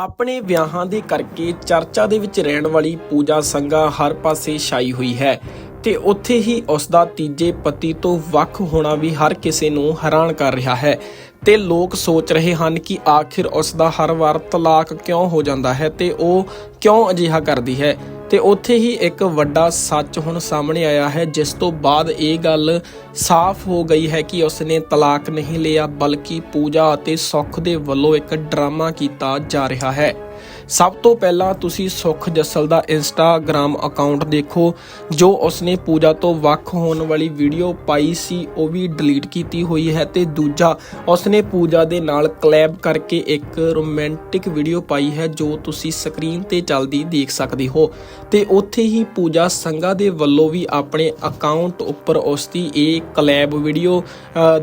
ਆਪਣੇ ਵਿਆਹਾਂ ਦੇ ਕਰਕੇ ਚਰਚਾ ਦੇ ਵਿੱਚ ਰਹਿਣ ਵਾਲੀ ਪੂਜਾ ਸੰਗਾ ਹਰ ਪਾਸੇ ਛਾਈ ਹੋਈ ਹੈ ਤੇ ਉੱਥੇ ਹੀ ਉਸ ਦਾ ਤੀਜੇ ਪਤੀ ਤੋਂ ਵੱਖ ਹੋਣਾ ਵੀ ਹਰ ਕਿਸੇ ਨੂੰ ਹੈਰਾਨ ਕਰ ਰਿਹਾ ਹੈ ਤੇ ਲੋਕ ਸੋਚ ਰਹੇ ਹਨ ਕਿ ਆਖਿਰ ਉਸ ਦਾ ਹਰ ਵਾਰ ਤਲਾਕ ਕਿਉਂ ਹੋ ਜਾਂਦਾ ਹੈ ਤੇ ਉਹ ਕਿਉਂ ਅਜਿਹਾ ਕਰਦੀ ਹੈ। ਤੇ ਉੱਥੇ ਹੀ ਇੱਕ ਵੱਡਾ ਸੱਚ ਹੁਣ ਸਾਹਮਣੇ ਆਇਆ ਹੈ, ਜਿਸ ਤੋਂ ਬਾਅਦ ਇਹ ਗੱਲ ਸਾਫ਼ ਹੋ ਗਈ ਹੈ ਕਿ ਉਸਨੇ ਤਲਾਕ ਨਹੀਂ ਲਿਆ, ਬਲਕਿ ਪੂਜਾ ਅਤੇ ਸੁਖ ਦੇ ਵੱਲੋਂ ਇੱਕ ਡਰਾਮਾ ਕੀਤਾ ਜਾ ਰਿਹਾ ਹੈ। ਸਭ ਤੋਂ ਪਹਿਲਾਂ ਤੁਸੀਂ ਸੁਖ ਜੱਸਲ ਦਾ ਇੰਸਟਾਗ੍ਰam ਅਕਾਊਂਟ ਦੇਖੋ, ਜੋ ਉਸਨੇ ਪੂਜਾ ਤੋਂ ਵੱਖ ਹੋਣ ਵਾਲੀ ਵੀਡੀਓ ਪਾਈ ਸੀ, ਉਹ ਵੀ ਡਿਲੀਟ ਕੀਤੀ ਹੋਈ ਹੈ ਤੇ ਦੂਜਾ, ਉਸਨੇ ਪੂਜਾ ਦੇ ਨਾਲ ਕਲੈਬ ਕਰਕੇ ਇੱਕ ਰੋਮਾਂਟਿਕ ਵੀਡੀਓ ਪਾਈ ਹੈ, ਜੋ ਤੁਸੀਂ ਸਕਰੀਨ ਤੇ ਚੱਲਦੀ ਦੇਖ ਸਕਦੇ ਹੋ। ਤੇ ਉੱਥੇ ਹੀ ਪੂਜਾ ਸੰਗਾ ਦੇ ਵੱਲੋਂ ਵੀ ਆਪਣੇ ਅਕਾਊਂਟ ਉੱਪਰ ਉਸ ਦੀ ਇਹ ਕਲੈਬ ਵੀਡੀਓ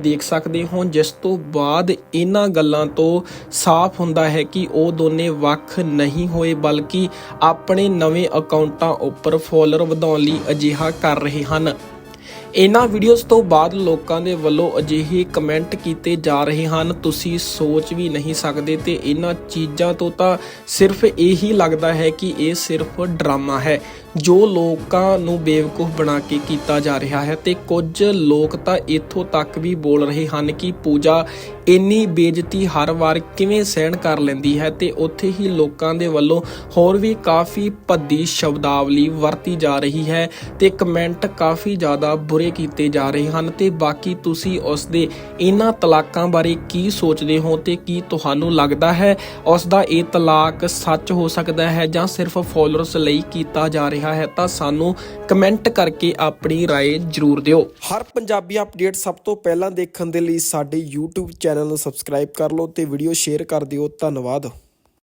ਦੇਖ ਸਕਦੇ ਹੋ, ਜਿਸ ਤੋਂ ਬਾਅਦ ਇਹਨਾਂ ਗੱਲਾਂ ਤੋਂ ਸਾਫ਼ ਹੁੰਦਾ ਹੈ ਕਿ ਉਹ ਦੋਨੇ ਵੱਖ ਨਹੀਂ ਹੋਏ ਬਲਕਿ ਆਪਣੇ ਨਵੇਂ ਅਕਾਊਂਟਾਂ ਉੱਪਰ ਫੋਲੋਅਰ ਵਧਾਉਣ ਲਈ ਅਜਿਹਾ ਕਰ ਰਹੇ ਹਨ। ਇਹਨਾਂ ਵੀਡੀਓਜ਼ ਤੋਂ ਬਾਅਦ ਲੋਕਾਂ ਦੇ ਵੱਲੋਂ ਅਜਿਹੇ ਕਮੈਂਟ ਕੀਤੇ ਜਾ ਰਹੇ ਹਨ। ਤੁਸੀਂ ਸੋਚ ਵੀ ਨਹੀਂ ਸਕਦੇ ਤੇ ਇਹਨਾਂ ਚੀਜ਼ਾਂ ਤੋਂ ਤਾਂ ਸਿਰਫ ਇਹੀ ਲੱਗਦਾ ਹੈ ਕਿ ਇਹ ਸਿਰਫ ਡਰਾਮਾ ਹੈ, ਜੋ ਲੋਕਾਂ ਨੂੰ ਬੇਵਕੂਫ ਬਣਾ ਕੇ ਕੀਤਾ ਜਾ ਰਿਹਾ ਹੈ ਤੇ ਕੁਝ ਲੋਕ ਤਾਂ ਇੱਥੋਂ ਤੱਕ ਵੀ ਬੋਲ ਰਹੇ ਹਨ ਕਿ ਪੂਜਾ ਇੰਨੀ ਬੇਇੱਜ਼ਤੀ ਹਰ ਵਾਰ ਕਿਵੇਂ ਸਹਿਣ ਕਰ ਲੈਂਦੀ ਹੈ ਤੇ ਉੱਥੇ ਹੀ ਲੋਕਾਂ ਦੇ ਵੱਲੋਂ ਹੋਰ ਵੀ ਕਾਫੀ ਭੱਦੀ ਸ਼ਬਦਾਵਲੀ ਵਰਤੀ ਜਾ ਰਹੀ ਹੈ ਤੇ ਕਮੈਂਟ ਕਾਫੀ ਜ਼ਿਆਦਾ ਬੁਰੇ ਕੀਤੇ ਜਾ ਰਹੇ ਹਨ ਤੇ ਬਾਕੀ ਤੁਸੀਂ ਉਸ ਦੇ ਇਹਨਾਂ ਤਲਾਕਾਂ ਬਾਰੇ ਕੀ ਸੋਚਦੇ ਹੋ ਤੇ ਕੀ ਤੁਹਾਨੂੰ ਲੱਗਦਾ ਹੈ ਉਸ ਦਾ ਇਹ ਤਲਾਕ ਸੱਚ ਹੋ ਸਕਦਾ ਹੈ ਜਾਂ ਸਿਰਫ ਫੋਲੋਅਰਸ ਲਈ ਕੀਤਾ ਜਾ ਰਿਹਾ ਹੈ ਤਾਂ ਸਾਨੂੰ ਕਮੈਂਟ ਕਰਕੇ ਆਪਣੀ رائے ਜਰੂਰ ਦਿਓ ਹਰ ਪੰਜਾਬੀ ਅਪਡੇਟ ਸਭ ਤੋਂ ਪਹਿਲਾਂ ਦੇਖਣ ਦੇ ਲਈ ਸਾਡੇ YouTube ਚੈਨਲ ਨੂੰ ਸਬਸਕ੍ਰਾਈਬ ਕਰ ਲਓ ਤੇ ਵੀਡੀਓ ਸ਼ੇਅਰ ਕਰ ਦਿਓ ਧੰਨਵਾਦ